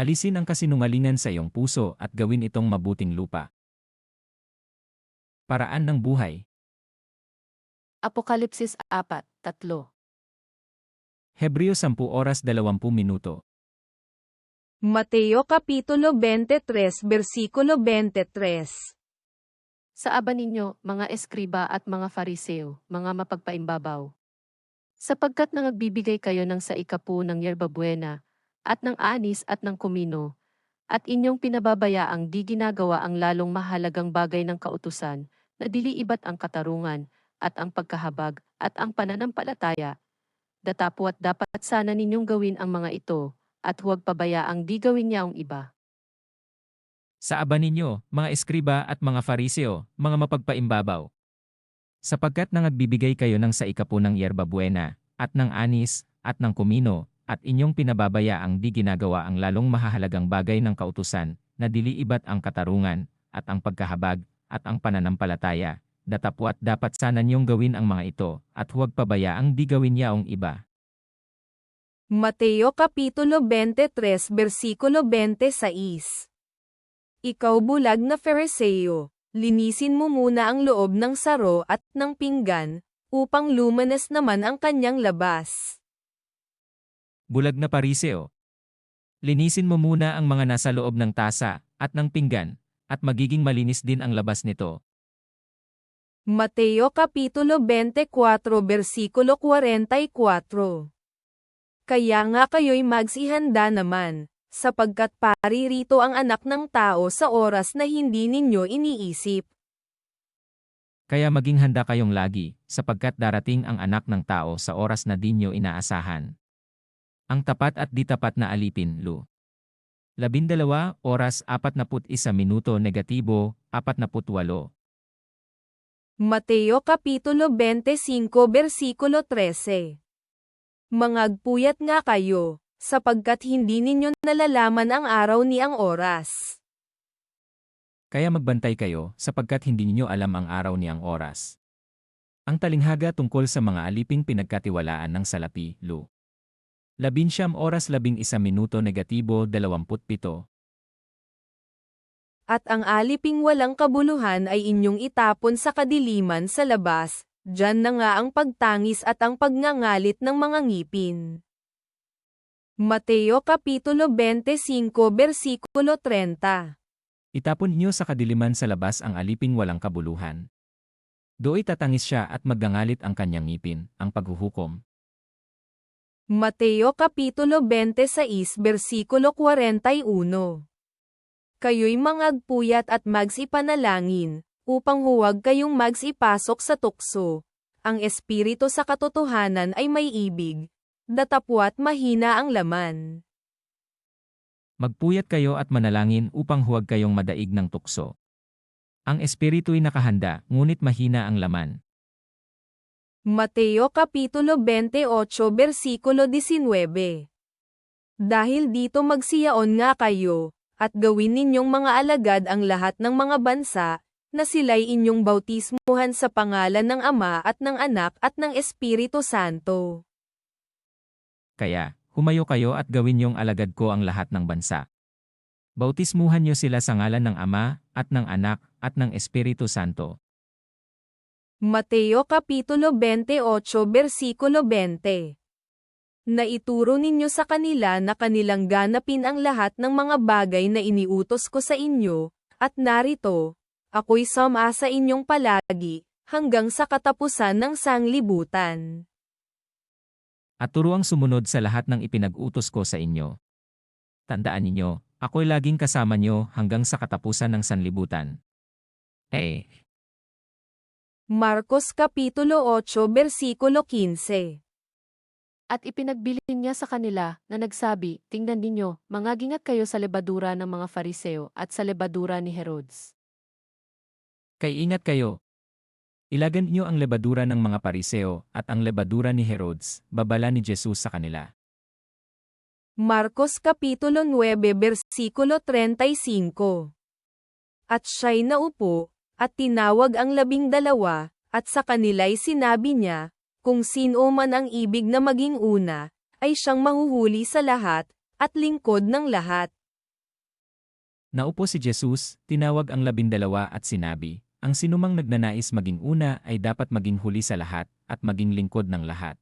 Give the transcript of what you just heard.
Alisin ang kasinungalingan sa iyong puso at gawin itong mabuting lupa. Paraan ng buhay. Apokalipsis 4, 3. Hebreo 10 oras 20 minuto. Mateo Kapitulo 23 Versikulo 23 Sa aba ninyo, mga eskriba at mga fariseo, mga mapagpaimbabaw. Sapagkat nangagbibigay kayo ng sa ikapu ng yerbabuena, at ng anis at ng kumino, at inyong pinababayaang di ginagawa ang lalong mahalagang bagay ng kautusan, na dili iba't ang katarungan, at ang pagkahabag, at ang pananampalataya. Datapwat dapat sana ninyong gawin ang mga ito, at huwag pabayaang di gawin niya ang iba. Sa aba ninyo, mga eskriba at mga fariseo, mga mapagpaimbabaw. Sapagkat nangagbibigay kayo ng sa ikapu ng yerba buena, at ng anis, at ng kumino, at inyong pinababaya ang di ginagawa ang lalong mahahalagang bagay ng kautusan, na dili iba't ang katarungan, at ang pagkahabag, at ang pananampalataya, datapwat dapat sana niyong gawin ang mga ito, at huwag pabayaang di gawin niya ang iba. Mateo Kapitulo 23 Versikulo 26 Ikaw bulag na Fariseo, linisin mo muna ang loob ng saro at ng pinggan, upang lumanas naman ang kanyang labas. Bulag na pariseo. Linisin mo muna ang mga nasa loob ng tasa, at ng pinggan, at magiging malinis din ang labas nito. Mateo Kapitulo 24 Versikulo 44 Kaya nga kayo'y magsihanda naman, sapagkat paririto ang anak ng tao sa oras na hindi ninyo iniisip. Kaya maging handa kayong lagi, sapagkat darating ang anak ng tao sa oras na di nyo inaasahan. Ang tapat at di tapat na alipin, Lu. Labindalawa, oras 41 minuto negatibo, 48. Mateo Kapitulo 25 Versikulo 13 Mangagpuyat nga kayo, sapagkat hindi ninyo nalalaman ang araw ni ang oras. Kaya magbantay kayo, sapagkat hindi ninyo alam ang araw ni ang oras. Ang talinghaga tungkol sa mga aliping pinagkatiwalaan ng salapi, Lu. Labinsyam oras labing isa minuto negatibo 27. At ang aliping walang kabuluhan ay inyong itapon sa kadiliman sa labas, dyan na nga ang pagtangis at ang pagngangalit ng mga ngipin. Mateo Kapitulo 25 Versikulo 30 Itapon niyo sa kadiliman sa labas ang aliping walang kabuluhan. Do'y tatangis siya at magngangalit ang kanyang ngipin, ang paghuhukom. Mateo Kapitulo 26 Versikulo 41 Kayo'y mangagpuyat at magsipanalangin, upang huwag kayong magsipasok sa tukso. Ang espiritu sa katotohanan ay may ibig, datapwat mahina ang laman. Magpuyat kayo at manalangin upang huwag kayong madaig ng tukso. Ang espiritu'y nakahanda, ngunit mahina ang laman. Mateo Kapitulo 28 Versikulo 19 Dahil dito magsiyaon nga kayo, at gawin ninyong mga alagad ang lahat ng mga bansa, na sila'y inyong bautismuhan sa pangalan ng Ama at ng Anak at ng Espiritu Santo. Kaya, humayo kayo at gawin niyong alagad ko ang lahat ng bansa. Bautismuhan niyo sila sa ngalan ng Ama, at ng Anak, at ng Espiritu Santo. Mateo Kapitulo 28 Versikulo 20 Naituro ninyo sa kanila na kanilang ganapin ang lahat ng mga bagay na iniutos ko sa inyo, at narito, ako'y sama sa inyong palagi, hanggang sa katapusan ng sanglibutan. At turuang sumunod sa lahat ng ipinag-utos ko sa inyo. Tandaan ninyo, ako'y laging kasama niyo hanggang sa katapusan ng sanlibutan. Eh, Marcos Kapitulo 8 Versikulo 15 At ipinagbilin niya sa kanila na nagsabi, Tingnan ninyo, mangagingat kayo sa lebadura ng mga fariseo at sa lebadura ni Herods. kay ingat kayo. Ilagan niyo ang lebadura ng mga pariseo at ang lebadura ni Herods, babala ni Jesus sa kanila. Marcos Kapitulo 9 Versikulo 35 At siya'y naupo, at tinawag ang labing dalawa, at sa kanila'y sinabi niya, kung sino man ang ibig na maging una, ay siyang mahuhuli sa lahat, at lingkod ng lahat. Naupo si Jesus, tinawag ang labindalawa at sinabi, ang sinumang nagnanais maging una ay dapat maging huli sa lahat at maging lingkod ng lahat.